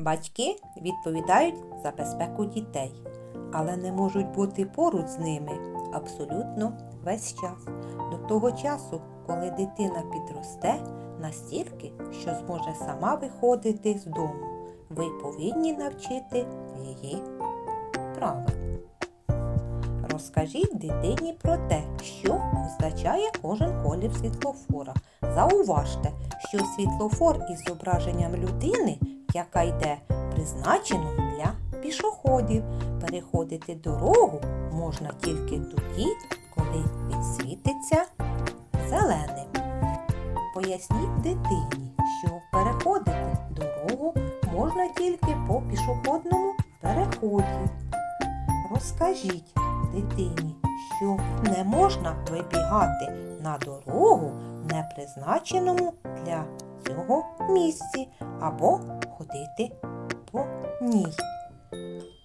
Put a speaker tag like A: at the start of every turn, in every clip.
A: Батьки відповідають за безпеку дітей, але не можуть бути поруч з ними абсолютно весь час. До того часу, коли дитина підросте настільки, що зможе сама виходити з дому, ви повинні навчити її правил. Розкажіть дитині про те, що означає кожен колір світлофора. Зауважте, що світлофор із зображенням людини, яка йде, призначено для пішоходів. Переходити дорогу можна тільки тоді, коли підсвітиться зеленим. Поясніть дитині, що переходити дорогу можна тільки по пішохідному переході. Розкажіть дитині, що не можна вибігати на дорогу, не призначеному для цього місці, або ходити по ній.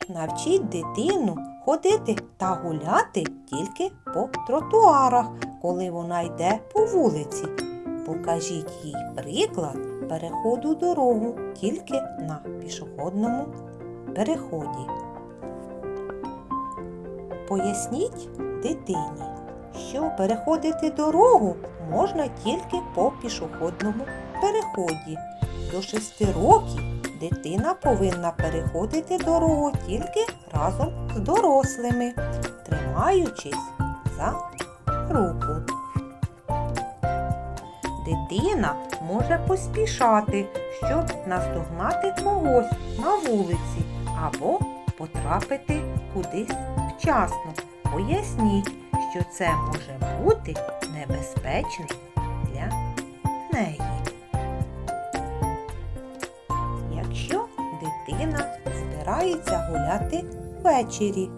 A: Навчіть дитину ходити та гуляти тільки по тротуарах, коли вона йде по вулиці. Покажіть їй приклад переходу дорогу тільки на пішохідному переході. Поясніть дитині, що переходити дорогу можна тільки по пішохідному переході. До 6 років дитина повинна переходити дорогу тільки разом з дорослими, тримаючись за руку. Дитина може поспішати, щоб наздогнати когось на вулиці або потрапити кудись вчасно. Поясніть, що це може бути небезпечно для неї. Якщо дитина збирається гуляти ввечері,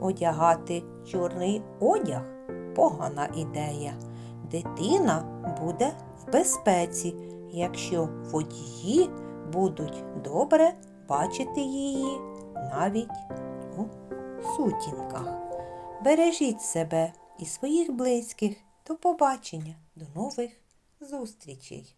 A: одягати чорний одяг погана ідея. Дитина буде в безпеці, якщо водії будуть добре бачити її навіть у сутінках. Бережіть себе і своїх близьких. До побачення, до нових зустрічей!